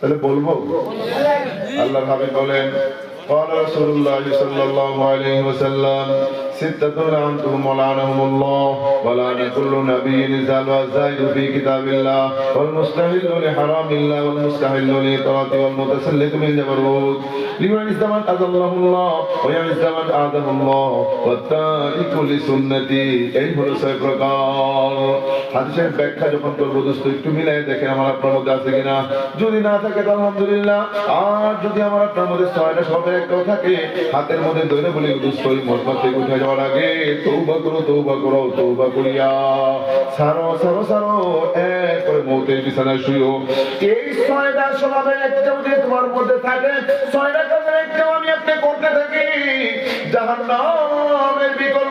তাহলে বলবো আল্লাহ ভাবে বলেন قال رسول الله صلى الله عليه وسلم ستة لعنتهم ولعنهم الله ولعن كل نبي نزال والزائد في كتاب الله والمستهل لحرام الله والمستحل لطاعته والمتسلك من جبروت لمن استمن أذله الله ويعز من أعده الله والتارك لسنتي এই হলো ছয় প্রকার হাদিসের ব্যাখ্যা যখন করবো দোস্ত একটু মিলাই দেখেন আমার আপনার মধ্যে আছে কিনা যদি না থাকে তো আলহামদুলিল্লাহ আর যদি আমার আপনার মধ্যে ছয়টা সবের একটাও থাকে হাতের মধ্যে দৈন বলি দুস্থ ওই মরমত থেকে উঠে যাওয়ার আগে তৌবা করো তৌবা করো, তৌবা সারো সারো সারো, এক করে মৌতের বিছানায় শুয়ো এই ছয়টা স্বভাবের একটা যদি তোমার মধ্যে থাকে, ছয়টা কাজের একটা আমি আপনি করতে থাকি। জাহান্নামের বিকল্প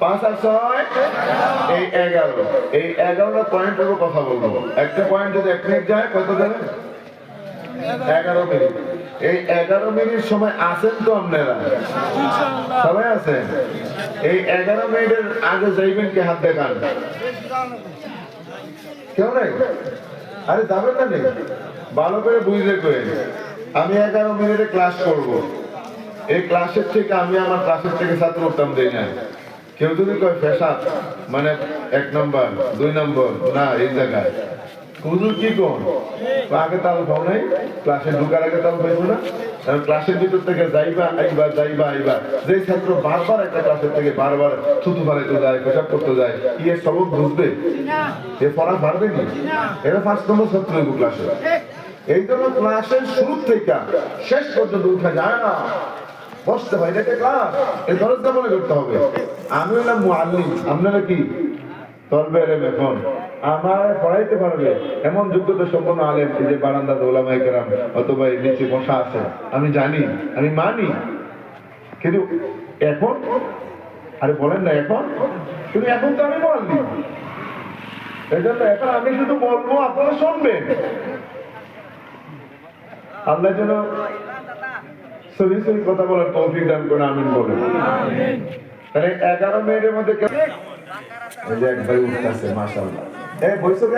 পাঁচ ছয়? এই এগারো। এই একটা পয়েন্ট যদি এক যায়, কত এগারো মিনিট এই এগারো মিনিট সময় আছেন তো আপনারা? সবাই আছেন এই এগারো মিনিটের আগে যাইবেন কি হাত দেখান? কেউ নেই? আরে যাবেন না নেই? ভালো করে বুঝলে কয়ে আমি এগারো মিনিটে ক্লাস করব। এই ক্লাসের থেকে আমি আমার ক্লাসের থেকে ছাত্র উঠতাম, দেই না কেউ যদি কয় ফেসাদ মানে এক নম্বর দুই নম্বর না এই জায়গায়। হুজুর কি কোন? আগে তাল পাও নাই ক্লাসে ঢুকার আগে তাল না। ক্লাসের ভিতর থেকে যাইবা আইবা যাইবা আইবা। যে ছাত্র বারবার একটা ক্লাসের থেকে বারবার থুতু ফালাইতে যায় পেশাব করতে যায় ইয়ে সবক বুঝবে? এ পড়া পারবে নি। এরা ফার্স্ট নম্বর ছাত্র ক্লাসে এই জন্য ক্লাসের শুরু থেকে শেষ পর্যন্ত উঠা যায় না। বসতে হয় এটা ক্লাস। এই দরজা মনে করতে হবে। আমি হলাম মুআল্লিম। আপনারা কি? তলবে এলেম এখন। আমার পড়াইতে পারবে। এমন যোগ্যতা সম্পন্ন আলেম যে বারান্দা ওলামা কেরাম অথবা নিচে বসা আছে। আমি জানি, আমি মানি। কিন্তু এখন? আরে বলেন না, এখন? কিন্তু এখন তো আমি বললি এই জন্য এখন আমি শুধু বলব, আপনারা শুনবেন। আল্লাহ যেন কথা বলার তৌফিক দান করে আমিন তাহলে এগারো মিনিটের মধ্যে এক ভাই উঠতেছে মাশাআল্লাহ। এ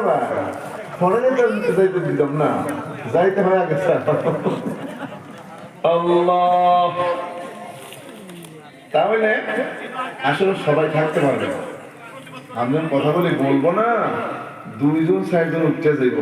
আবার? ফোনে যাইতে দিতাম না। যাইতে হয় আগে। আল্লাহ। তাহলে আসলে সবাই থাকতে পারবে। আমি কথা বলি, বলব না, দুইজন চারজন উঠতে যাইব।